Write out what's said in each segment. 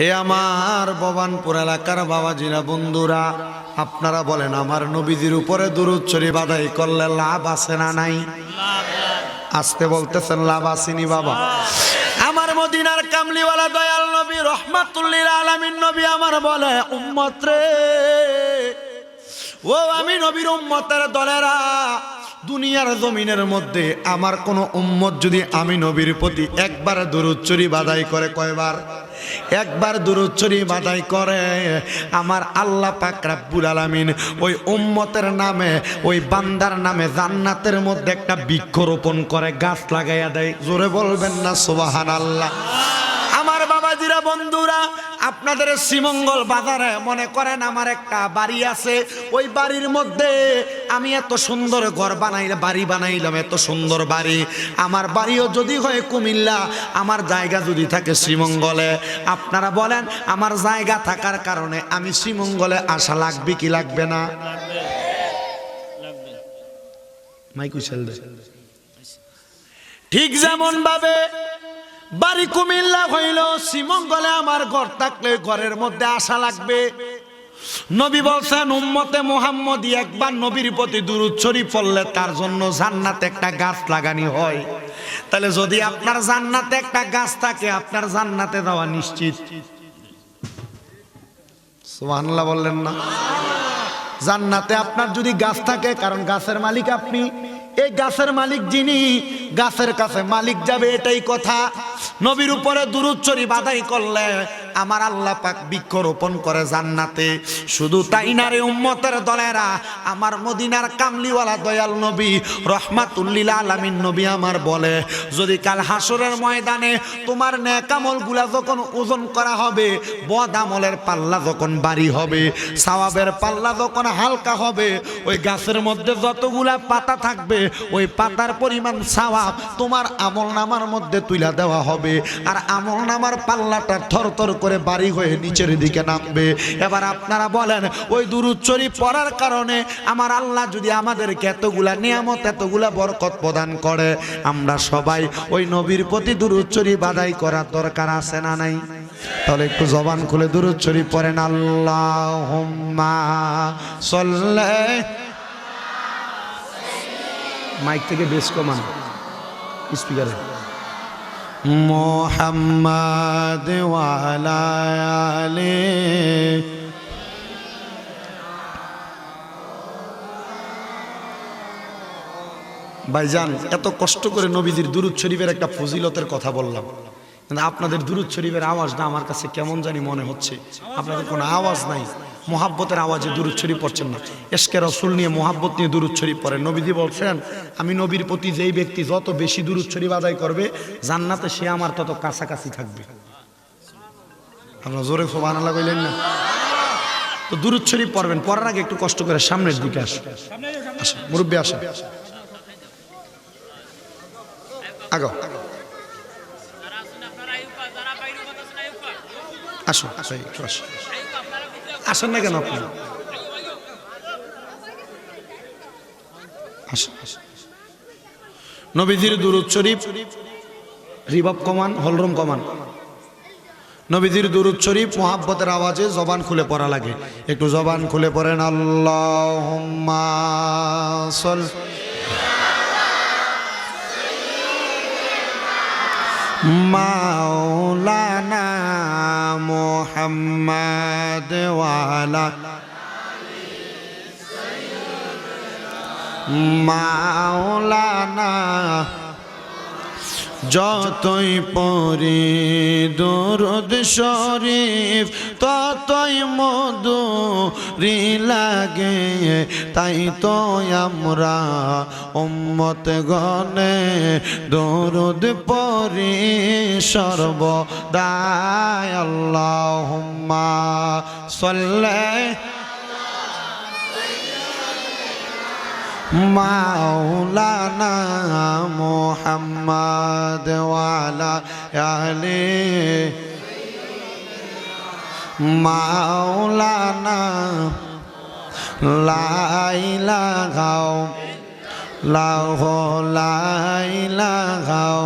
হে আমার ভবানপুর এলাকার বাবাজিরা, বন্ধুরা, আপনারা বলেন, আমার নবীজির উপরে দুরুচ্ছরি বাধাই করলে লাভ আছে না নাই? আসতে বলতেছেন, লাভ আসেনি বাবা। আমার মদিনার কামলিওয়ালা দয়াল নবী, রহমাতুল্লিল আলামিন নবী আমার বলে, উম্মত রে। ও, আমি নবীর উম্মতের দলেরা, দুনিয়ার জমিনের মধ্যে আমার কোন উম্মত যদি আমি নবীর প্রতি একবার দূরুচ্চরি বাদাই করে কয়বার? একবার দুরুচ্ছরি বাদাই করে। আমার আল্লাহ পাক রাব্বুল আলামিন ওই উম্মতের নামে, ওই বান্দার নামে জান্নাতের মধ্যে একটা বৃক্ষরোপণ করে, গাছ লাগাইয়া দেয়। জোরে বলবেন না সোবাহান আল্লাহ আমার বাবাজিরা, বন্ধুরা আপনাদের শ্রীমঙ্গল বাজারে মনে করেন আমার একটা বাড়ি আছে। ওই বাড়ির মধ্যে আমি এত সুন্দর ঘর বানাইলে, বাড়ি বানাইলাম এত সুন্দর বাড়ি। আমার বাড়িও যদি হয় কুমিল্লা, আমার জায়গা যদি থাকে শ্রীমঙ্গলে। আপনারা বলেন, আমার জায়গা থাকার কারণে আমি শ্রীমঙ্গলে আসা লাগবে কি লাগবে না? ঠিক যেমন ভাবে বাড়ি কুমিল্লা হইল, শ্রীমঙ্গলে আমার ঘর থাকলে ঘরের মধ্যে আশা লাগবে। নবী বলছেন, উম্মতে মোহাম্মদী একবার নবীর প্রতি দূরুচ্ছরি পড়লে তার জন্য জান্নাতে একটা গাছ লাগানি হয়। তাহলে যদি আপনার জান্নাতে একটা গাছ থাকে, আপনার জান্নাতে দেওয়া নিশ্চিত। সুবহানাল্লাহ বললেন না। জান্নাতে আপনার যদি গাছ থাকে, কারণ গাছের মালিক আপনি। এই গাছের মালিক যিনি, গাছের কাছে মালিক যাবে এটাই কথা। নবীর উপরে দুরুচ্চরি বাধাই করলে আমার আল্লাহ পাক বৃক্ষ রোপণ করে জান্নাতে। শুধু তাই না রে উম্মতের দলেরা, আমার মদিনার কামলিওয়ালা দয়াল নবী রহমাতুল্লিল আলামিন নবী আমার বলে, যদি কাল হাসরের ময়দানে তোমার নেকামলগুলা যখন ওজন করা হবে, বদ আমলের পাল্লা যখন বাড়ি হবে, সাওয়াবের পাল্লা যখন হালকা হবে, ওই গাছের মধ্যে যতগুলা পাতা থাকবে, ওই পাতার পরিমাণ সাওয়াব তোমার আমল নামার মধ্যে তুইলা দেওয়া হবে। আর আমল নামার পাল্লাটা থর থর করে বাড়ি হয়ে নিচের দিকে নামবে। এবার আপনারা বলেন, ওই দুরুচ্চরি পড়ার কারণে আমার আল্লাহ যদি আমাদেরকে এতগুলা নিয়ামত, এতগুলা বরকত প্রদান করে, আমরা সবাই ওই নবীর প্রতি দুরুচ্চরি বাদাই করার দরকার আছে না নাই? তাহলে একটু জবান খুলে দুরুচ্চরি পড়েন আল্লাহ সল্লে মাইক থেকে বেশ কমান, স্পিকারে। মোহাম্মদ ওয়ালায়ালে ভাইজান, এত কষ্ট করে নবীজির দুরুদ শরীফের একটা ফজিলতের কথা বললাম। কিন্তু আপনাদের দুরুদ শরীফের আওয়াজটা আমার কাছে কেমন জানি মনে হচ্ছে। আপনাদের কোনো আওয়াজ নাই। মোহাব্বতের আওয়াজে দুরুদ শরীফ পড়ছেন না। এসকে রসুল নিয়ে মোহাব্বত নিয়ে দুরুদ শরীফ পড়েন। নবীজি বলছেন, আমি নবীর প্রতি যেই ব্যক্তি যত বেশি শরীফ আদায় করবে, জান্নাতে সে আমার তত কাছাকাছি থাকবে। আপনার জোরে সোবান আল্লাহ কইলেন না? তো দুরুদ শরীফ পড়বেন, পড়ার আগে একটু কষ্ট করে সামনের দিকে আসুন, মুরব্বী আসেন। আগো। আসুন আসুন, একটু আসুন। আসেন না কেন আপনি। নবীজির দুরুদ শরীফ রিবাব কমান, হলরম কমান। নবীজির দুরুদ শরীফ, মোহাব্বতের আওয়াজে জবান খুলে পড়া লাগে। একটু জবান খুলে পড়েন আল্লাহ মাওলানা মোহাম্মদ ওয়ালা মাওলানা যতই পরে দরদ শরীফ, ততই মধু রি লাগে। তাই তো আমরা উম্মত গনে দরদ পরে সর্বদায় আল্লাহুম্মা সাল্লাল্লাহু মাওলানা মোহাম্মদ ওয়ালা আলে মাওলানা লাইলা গাও লাহ লাইলা গাও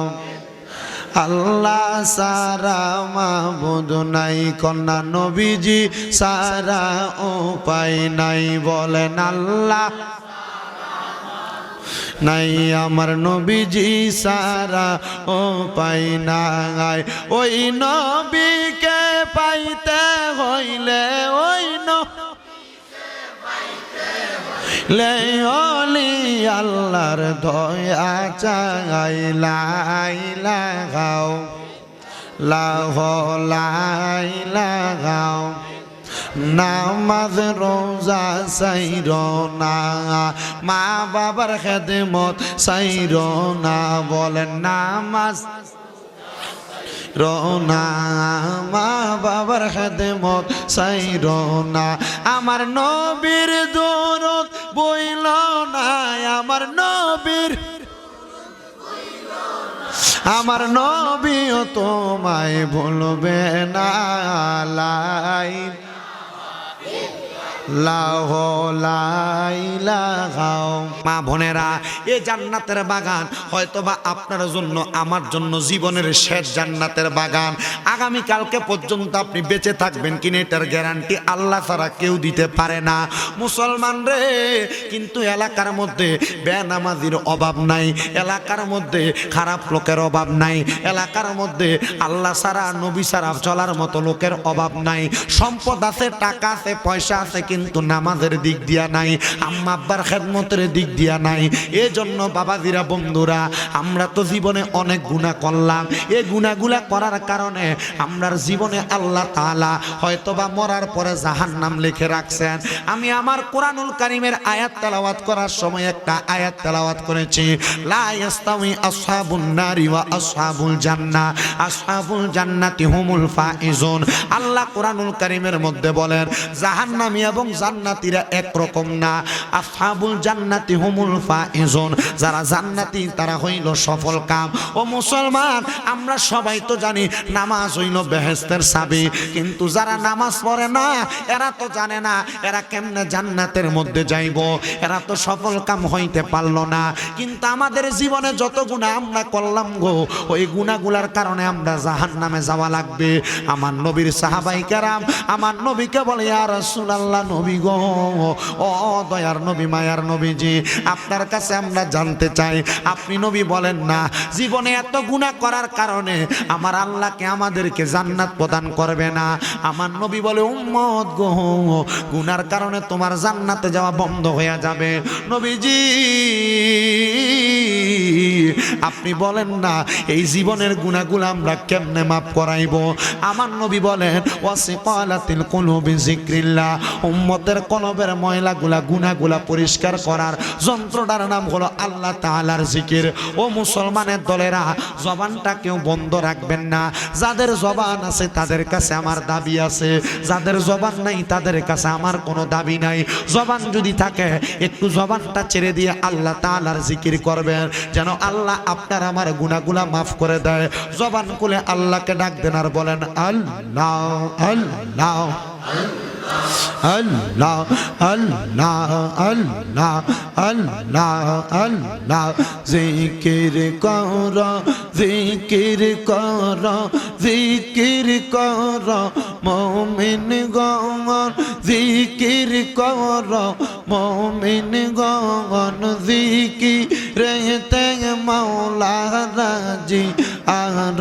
আল্লাহ সারা মাহবুদ নাই, কন্যা নবীজি সারা উপায় নাই, বলেন আল্লাহ নাই আমার নবীজি সারা ও পাই নাই। ওই নবীকে পাইতে হইলে, ওই ন লে অলি আল্লাহর দয়া চাই। লাইলা গাও লাহ লাইলা গাও নামাজ রোজা সাইর না, মা বাবার খেদমত সাইর না, বলেন নামাজ রোনা মা বাবার খেদমত সাইর না। আমার নবীর দূরত বইল না আমার নবীর আমার নবীও তোমায় বলবে না, লাই মা বোনেরা এই জান্নাতের বাগান হয়তোবা আপনার জন্য, আমার জন্য জীবনের শেষ জান্নাতের বাগান। আগামী কালকে পর্যন্ত আপনি বেঁচে থাকবেন কিনা এটার গ্যারান্টি আল্লাহ ছাড়া কেউ দিতে পারে না। মুসলমান রে, কিন্তু এলাকার মধ্যে বেনামাজির অভাব নাই, এলাকার মধ্যে খারাপ লোকের অভাব নাই, এলাকার মধ্যে আল্লাহ ছাড়া, নবী ছাড়া চলার মতো লোকের অভাব নাই। সম্পদ আছে, টাকা আছে, পয়সা আছে, কিন্তু নামাজের দিক দিয়া নাই, আম্মা আব্বার খেদমতের দিক দিয়া নাই। এই জন্য বাবাজিরা, বন্ধুরা, আমরা তো জীবনে অনেক গুণা করলাম। এই গুণাগুলা করার কারণে আমরার জীবনে আল্লাহ তাআলা হয়তোবা মরার পরে জাহান নাম লিখে রাখছেন। আমি আমার কোরআনুল কারিমের আয়াত তেলাওয়াত করার সময় একটা আয়াত তেলাওয়াত করেছি। লা ইয়াস্তাউই আসহাবুন নারি ওয়া আসহাবুল জান্নাহ আসহাবুল জান্নাতি হুমুল ফাইজুন। আল্লাহ কোরআনুল কারিমের মধ্যে বলেন, জাহান্নামী এবং জান্নাতীরা একরকম না। আসহাবুল জান্নাতি হুমুল ফাইজুন। যারা জান্নাতি, তারা হইল সফল কাম। ও মুসলমান, আমরা সবাই তো জানি নামাজ হইল বেহেস্তের চাবি। কিন্তু যারা নামাজ পড়ে না, এরা তো জানে না এরা কেমনে জান্নাতের মধ্যে যাইব। এরা তো সফল কাম হইতে পারল না। কিন্তু আমাদের জীবনে যত গুণা আমরা করলাম গো, ওই গুণাগুলার কারণে আমরা জাহান নামে যাওয়া লাগবে। আমার নবীর সাহাবাই কারাম, আমার নবীকে বলে আর রাসূলুল্লাহ নবী গো। ও দয়ার নবী, মায়ার নবীজি, আপনার কাছে আমরা জানতে চাই, আপনি নবী বলেন না, জীবনে এত গুণা করার কারণে আমার আল্লাহকে আমাদেরকে জান্নাত প্রদান করবে না। আমার নবী বলে, উম্মত গো, গুনার কারণে তোমার জান্নাতে যাওয়া বন্ধ হয়ে যাবে। নবীজি, আপনি বলেন না, এই জীবনের গুণাগুলো আমরা কেমনে মাফ করাইব? আমার নবী বলেন ওয়াসিকালাতিল কুলুবি যিকরিল্লাহ। উম্মতের কলবের ময়লাগুলা গুনাহগুলা পরিষ্কার করার যন্ত্রটার নাম হলো আল্লাহ তাআলার জিকির। ও মুসলমানের দলেরা, জবানটা কেউ বন্ধ রাখবেন না। যাদের জবান আছে তাদের কাছে আমার দাবি আছে। যাদের জবান নাই তাদের কাছে আমার কোনো দাবি নাই। জবান যদি থাকে, একটু জবানটা ছেড়ে দিয়ে আল্লাহ তাআলার জিকির করবেন। যেন আল্লাহ আপনার আমার গুনাগুলা মাফ করে দেয়। জবান খুলে আল্লাহকে ডাক দেন আর বলেন আল্লাহ আল্লাহ আল্লাহ। আল্লাহ আল্লাহ আল্লাহ আল্লাহ জিকির কর জিকির কর জিকির কর। মমিন গণ জিকির কর। মমিন গণ জিকি রেতে মাওলা রাজি, আর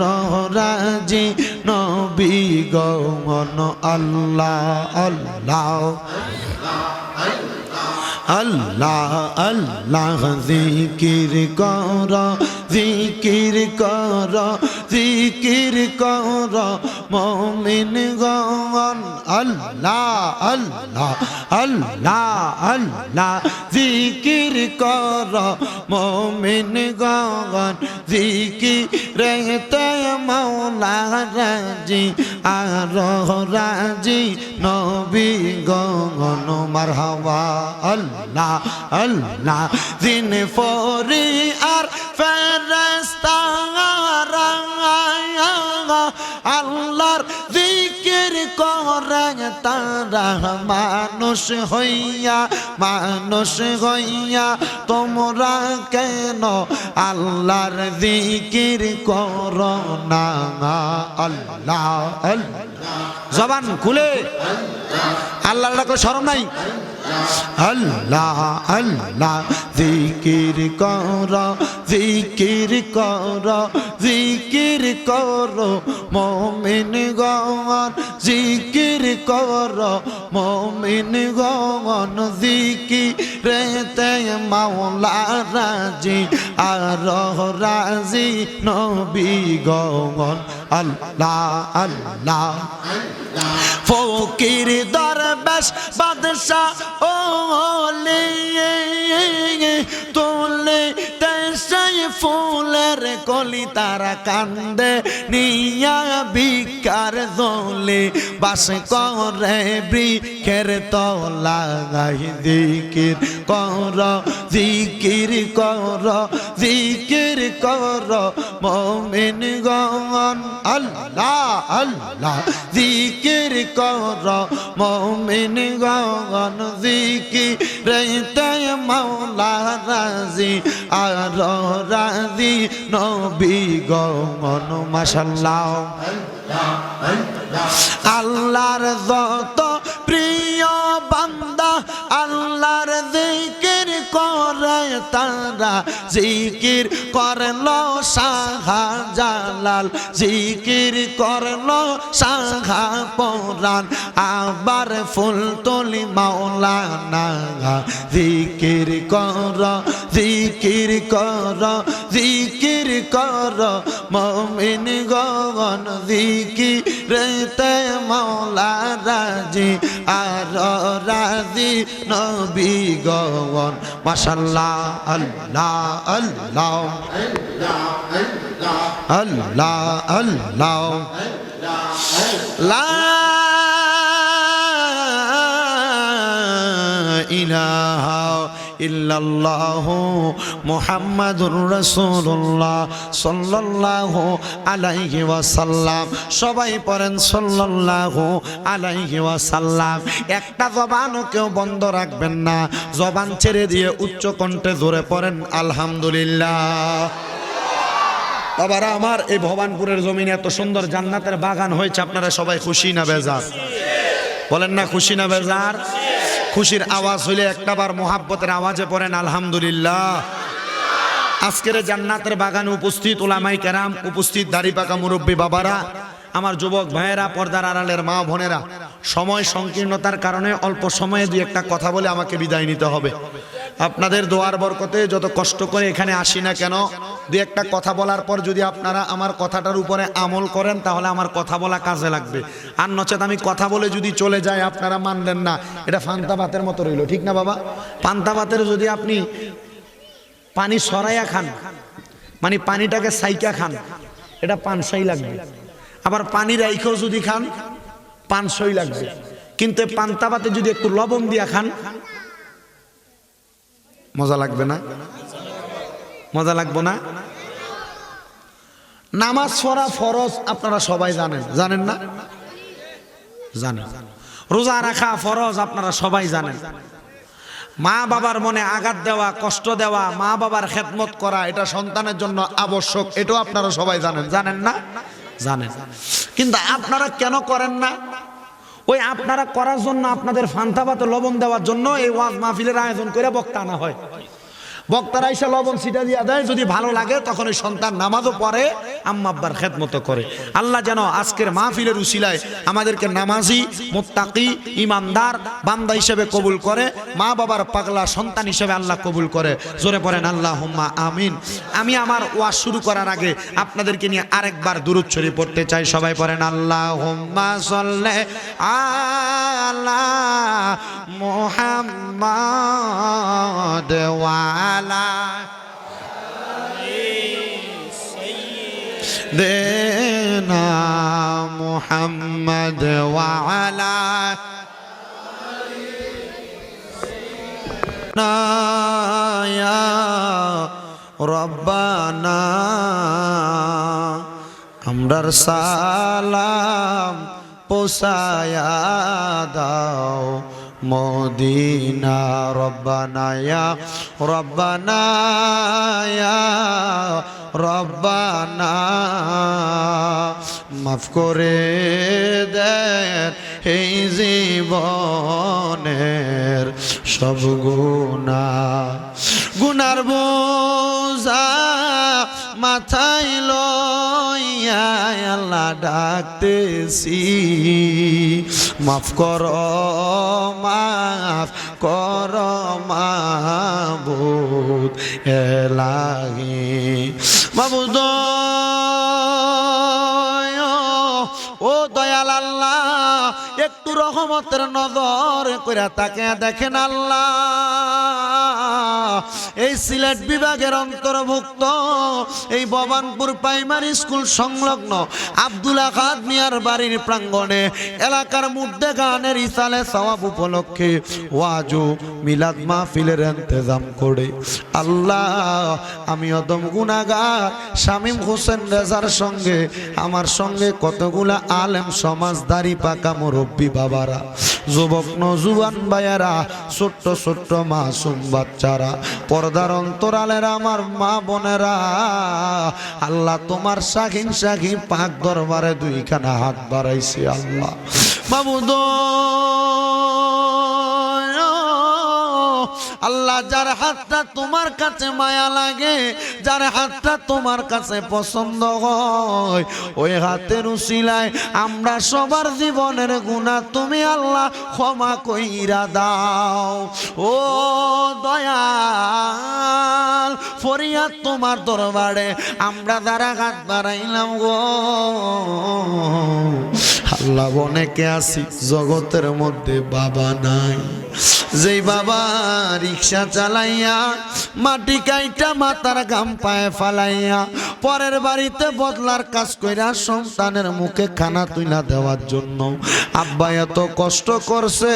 রাজি। নবী গণ আল্লাহ আল্লাহ। আল্লাহ আল্লাহ জিকির কর। জিকির কর জিকির কর, মমিন গণ, আল্লাহ আল্লাহ আল্লাহ আল্লাহ। জিকির কর, মমিন গণ জিকির রেতে মৌলা রাজি, আর রাজি নবী গণ মারহাবা, আল্লাহ আল্লাহ। দিন ফরি আর আল্লাহর জিকির করে তারা মানুষ হইয়া মানুষ হইয়া, তোমরা কেন আল্লাহর জিকির করো না? আল্লাহ আল্লাহ। জবান খুলে। আল্লাহর ডাকো শরম নাই। আল্লাহ আল্লাহ, জিকির কর জিকির কর জিকির কর, মমিন গন জিকির কর, মমিন গন জিকি রেতে মাওলা রাজি, আর রাজি, নবী গন আল্লাহ আল্লাহ। ফকির দরবেশ, বাদশাহ ও তোলে তেসাই ফুলের কলি তারা কান্দে, নিয়া বিকার দোলে বাস করে বৃক্ষের তলা গাই দিকির কর দিকির কর দিকির কর, মমিন গন আল্লাহ আল্লাহ। জিকির কর, মমিন গন জিকি রেতে মাওলা রাজি, আর রাজি, নবী গন মাশাল্লাহ। আল্লাহর যত প্রিয় বান্দা জিকির করে তারা জিকির করল সাহা জালাল, জিকির করল সাহা পরাণ আবার ফুল তলি মাওলানা জিকির কর জিকির কর জিকির কর, মমিন গগন জিকি রেতে মাওলা রাজি, আর রাজি নবী গগন। মাশাল্লাহ, আল্লাহ আল্লাহ। আল্লাহ আল্লাহ। লা ইলাহা ইল্লাল্লাহ মুহাম্মাদুর রাসূলুল্লাহ সাল্লাল্লাহু আলাইহি ওয়াসাল্লাম। সবাই পড়েন সাল্লাল্লাহু আলাইহি ওয়াসাল্লাম। একটা জবানও কেউ বন্ধ রাখবেন না। জবান ছেড়ে দিয়ে উচ্চ কণ্ঠে জোরে পড়েন, আলহামদুলিল্লাহ। বাবারা, আমার এই ভবানপুরের জমিনে এত সুন্দর জান্নাতের বাগান হয়েছে, আপনারা সবাই খুশি না বেজার? বলেন না খুশি না বেজার? খুশির আওয়াজ হইলে একটাবার মোহাব্বতের আওয়াজে পড়েন, আলহামদুলিল্লাহ। আজকের জান্নাতের বাগানে উপস্থিত ওলামাই কেরাম, উপস্থিত দাড়ি পাকা মুরব্বী বাবারা, আমার যুবক ভাইয়েরা, পর্দার আড়ালের মা বোনেরা, সময় সংকীর্ণতার কারণে অল্প সময়ে দুই একটা কথা বলে আমাকে বিদায় নিতে হবে। আপনাদের দোয়ার বরকতে যত কষ্ট করে এখানে আসি না কেন, দু একটা কথা বলার পর যদি আপনারা আমার কথাটার উপরে আমল করেন, তাহলে আমার কথা বলা কাজে লাগবে। আর নচেত আমি কথা বলে যদি চলে যাই, আপনারা মানলেন না। এটা ফান্তা ভাতের মতো রইল, ঠিক না বাবা? পান্তা ভাতের যদি আপনি পানি সরাইয়া খান মানে পানিটাকে সাইকা খান, এটা পানসাই লাগবে। আবার পানি রাইখেও যদি খান, পানসই লাগবে। কিন্তু পান্তা ভাতে যদি একটু লবণ দিয়া খান মজা লাগবে না? মজা লাগবে না? নামাজ পড়া ফরজ আপনারা সবাই জানেন। জানেন না? জানেন। রোজা রাখা ফরজ আপনারা সবাই জানেন। মা বাবার মনে আঘাত দেওয়া, কষ্ট দেওয়া, মা বাবার খেদমত করা, এটা সন্তানের জন্য আবশ্যক, এটাও আপনারা সবাই জানেন। জানেন না? জানেন। কিন্তু আপনারা কেন করেন না? ওই আপনারা করার জন্য আপনাদের ফান্তাবাতে লবণ দেওয়ার জন্য এই ওয়াজ মাহফিলের আয়োজন করে বক্তা আনা হয়। বক্তারা এসে লবণ সিটা দিয়া দেয়, যদি ভালো লাগে, তখন ওই সন্তান নামাজও পড়ে, আম্মা আব্বার খেদমতো করে। আল্লাহ যেন আজকের মাহফিলের উসিলায় আমাদেরকে নামাজি, মোত্তাকি, ইমানদার, বান্দা হিসেবে কবুল করে, মা বাবার পাগলা সন্তান হিসেবে আল্লাহ কবুল করে। জোরে পড়েন আল্লাহ হুম্মা আমিন। আমি আমার ওয়াজ শুরু করার আগে আপনাদেরকে নিয়ে আরেকবার দুরুদ শরীফ পড়তে চাই। সবাই পড়েন আল্লাহ হুম্মা সাল্লে আলা মুহাম্মাদ ওয়ালা দেনা মুহাম্মদ ওয়ালা নায়া রব্বানা আমরার সালাম পোষায়া দাও মদিনা রব্বানায়া রব্বানায়া রব্বানা মাফ করে দেন এই জীবনের সব গুণা গুনার বোঝা মাথায় লইয়া আল্লাহ ডাকতেছি। মাফ কর মাফ কর মাবুদ এলাহি। মাবুদ একটু রহমতের নজর করে তাকে দেখেন আল্লাহ। এই সিলেট বিভাগের অন্তর্ভুক্ত এই ভবানপুর প্রাইমারি স্কুল সংলগ্ন আব্দুল আহাদ মিয়ার বাড়ির প্রাঙ্গণে এলাকার মধ্যে গানের ইসালে সওয়াব উপলক্ষে ওয়াজু মিলাদ মাহফিলের ইন্তজাম করে। আল্লাহ, আমি অদম গুনাগার শামীম হোসেন রেজার সঙ্গে, আমার সঙ্গে কতগুলা আলেম সমাজদারি পাকা মুরব্বী বাবারা, যুবক নজুয়ান ভাইয়ারা, ছোট্ট ছোট্ট মাসুম বাচ্চারা, পর্দার অন্তরালের আমার মা বোনেরা, আল্লাহ তোমার শাখিন শাখি পাক দরবারে দুইখানা হাত বাড়াইছে আল্লাহ। বাবু বাবুদ আল্লাহ যার হাতটা তোমার কাছে মায়া লাগে যার হাতটা তোমার কাছে পছন্দ হয়, ওই হাতের উশিলায় আমরা সবার জীবনের গুণা তুমি আল্লাহ ক্ষমা কইরা দাও। ও দয়াল, ফরিয়াদ তোমার দরবারে আমরা দ্বারা হাত বাড়াইলাম গো। আল্লাহ অনেকে আছি, জগতের মধ্যে বাবা নাই। যেই বাবা রিক্সা চালাইয়া মাটি কাইটা মাথার গাম পায়ে ফালাইয়া পরের বাড়িতে বদলার কাজ কইরা সন্তানের মুখে খানা তুইলা দেওয়ার জন্য। আব্বা এত কষ্ট করছে।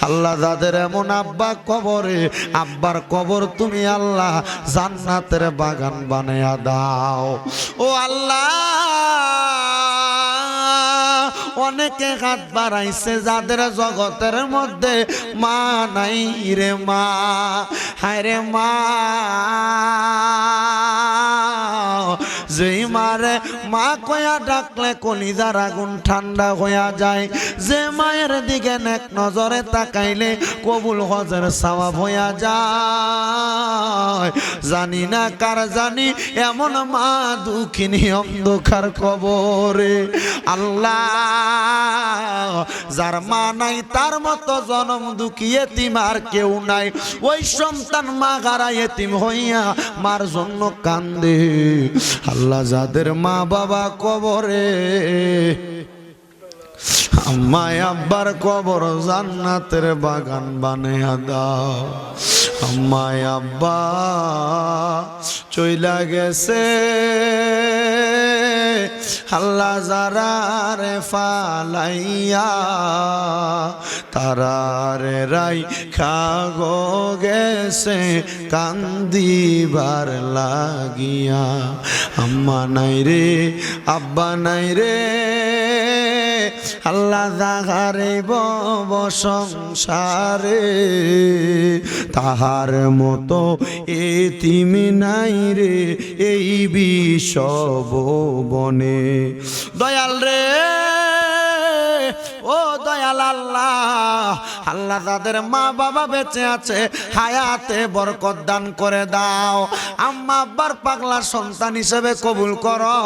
আল্লাহ যাদের এমন আব্বা কবরে, আব্বার কবর তুমি আল্লাহ জান্নাতের বাগান বানাইয়া দাও। ও আল্লাহ! অনেকে হাত বাড়াইছে যাদের জগতের মধ্যে মা নাই রে মা। হায় রে মা। যেই মারে মা কয়া ডাকলে কলিজার আগুন ঠান্ডা হইয়া যায়। যে মায়ের দিকে নেক নজরে তাকাইলে কবুল হজের সওয়াব হইয়া যায়। জানি না কার জানি, এমন মা দুঃখিনী অন্ধকার কবরে। আল্লাহ যার মা নাই, তার মতো জনম দুঃখী এতিম আর কেউ নাই। ওই সন্তান মা গারা এতিম হইয়া মার জন্য কান্দে। আল্লাহ যাদের মা বাবা কবরে, আম্মায় আব্বার কবর জান্নাতের বাগান বানাইয়া দাও। আম্মায় আব্বা চইলা গেছে। আল্লাহ যারা রে ফালাইয়া তারারে রাই খাগো গেছে কান্দিবার লাগিয়া, আম্মা নাই রে, আব্বা নাই রে। আল্লাহ দাগারে বব সংসারে, তাহার মতো এতিমি নাই রে এই বিষব বনে। দয়াল রে। ও দয়াল আল্লাহ আল্লাহ তাদের মা বাবা বেঁচে আছে, হায়াতে বরকত দান করে দাও। আম্মা আব্বার পাগলা সন্তান হিসেবে কবুল করো,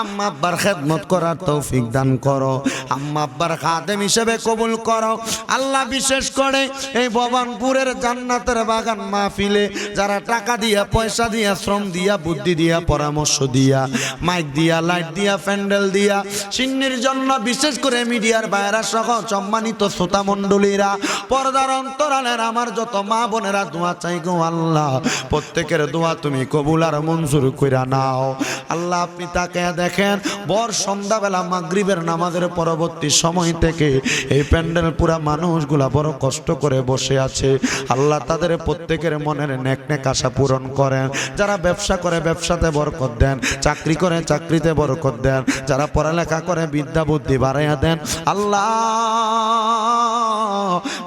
আম্মা আব্বার খেদমত করার তৌফিক দান করো, আম্মা আব্বার খাদেম হিসেবে কবুল করো। আল্লাহ বিশেষ করে এই ভবানপুরের জান্নাতের বাগান মাহফিলে যারা টাকা দিয়া, পয়সা দিয়া, শ্রম দিয়া, বুদ্ধি দিয়া, পরামর্শ দিয়া, মাইক দিয়া, লাইট দিয়া, প্যান্ডেল দিয়া, সিন্নির জন্য বিশেষ করে মিডিয়ার বাইরা সহ সম্মানিত শ্রোতা মণ্ডলীরা, পর্দার অন্তরালের আমার যত মা বোনেরা দোয়া চাই গো আল্লাহ, প্রত্যেকের দোয়া তুমি কবুল আর মঞ্জুর কইরা নাও। আল্লাহ, আপনি তাকে দেখেন বর সন্ধ্যাবেলা মাগরিবের নামাজের পরবর্তী সময় থেকে এই প্যান্ডেল পুরা মানুষগুলা বড় কষ্ট করে বসে আছে। আল্লাহ তাদের প্রত্যেকের মনের নেক নেক আশা পূরণ করেন। যারা ব্যবসা করে ব্যবসাতে বরকত দেন, চাকরি করে চাকরিতে বরকত দেন, যারা পড়ালেখা করে বিদ্যা বুদ্ধি বাড়াইয়া দেন, আল্লাহ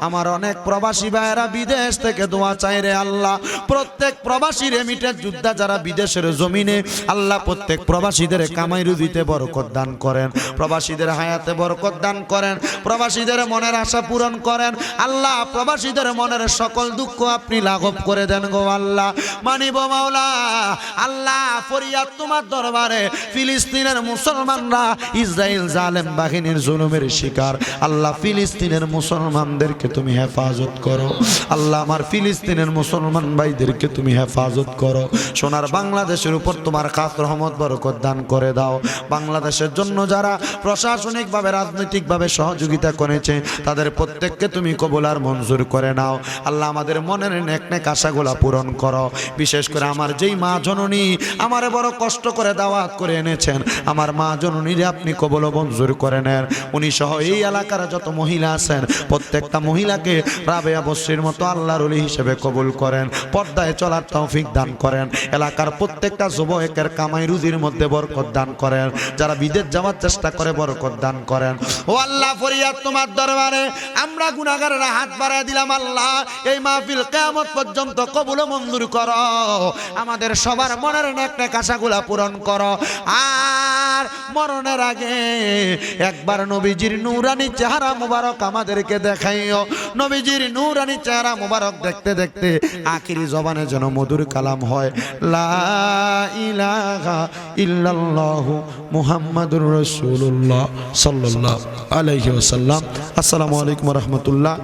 আমার অনেক প্রবাসী ভাইয়েরা বিদেশ থেকে দোয়া চাই রে আল্লাহ। প্রত্যেক প্রবাসী রেমিটের যোদ্ধা যারা বিদেশের জমিনে, আল্লাহ প্রত্যেক প্রবাসীদের কামাই রুজিতে বরকত দান করেন। প্রবাসীদের হায়াতে বরকত দান করেন। প্রবাসীদের মনের আশা পূরণ করেন। আল্লাহ, প্রবাসীদের মনের সকল দুঃখ আপনি লাঘব করে দেন গো আল্লাহ। মানিব মাওলা, আল্লাহ ফরিয়াদ তোমার দরবারে ফিলিস্তিনের মুসলমানরা ইসরায়েল জালেম বাহিনীর জুলুমের শিকার। আল্লাহ ফিলিস্তিনের মুসলমানদেরকে তুমি হেফাজত করো। আল্লাহ আমার ফিলিস্তিনের মুসলমান ভাইদেরকে তুমি হেফাজত করো। সোনার বাংলাদেশের উপর তোমার খাস রহমত, বরকত দান করে দাও। বাংলাদেশের জন্য যারা প্রশাসনিকভাবে, রাজনৈতিকভাবে সহযোগিতা করেছে, তাদের প্রত্যেককে তুমি কবুল আর মঞ্জুর করে নাও। আল্লাহ আমাদের মনের নেক নেক আশাগুলা পূরণ করো। বিশেষ করে আমার যেই মা জননী, আমারে বড় কষ্ট করে দাওয়াত করে এনেছেন, আমার মা জননীরে আপনি কবল মঞ্জুর করে নেন। উনি সহ এই এলাকার যত মহিলা আছেন, প্রত্যেকটা মহিলাকে রাবেয়া বস্রির মতো আল্লাহর অলি হিসেবে কবুল করেন, পর্দায় চলার তৌফিক দান করেন, এলাকার প্রত্যেকটা যুবকের কামাই রুজির মধ্যে বরকত দান করেন, যারা বিদেশ যাওয়ার চেষ্টা করে বরকত দান করেন। ও আল্লাহ ফরিয়াদ তোমার দরবারে, আমরা গুনাগারেরা হাত বাড়ায় দিলাম, আল্লাহ, এই মাহফিল কেয়ামত পর্যন্ত কবুল মঞ্জুর করো। আমাদের সবার মনের নেক আশাগুলা পূরণ করো। আর মরণের আগে একবার নবীজির নূরানি চেহারা মুবারক আমাদেরকে দেখাইও। নবীজির নূরানি চেহারা মুবারক দেখতে দেখতে আখিরি জবানে যেন মধুর কালাম হয়। ইলাহা ইল্লাল্লাহু মুহাম্মাদুর রাসূলুল্লাহ সাল্লাল্লাহু আলাইহি ওয়াসাল্লাম। আসসালামু আলাইকুম রাহমাতুল্লাহ।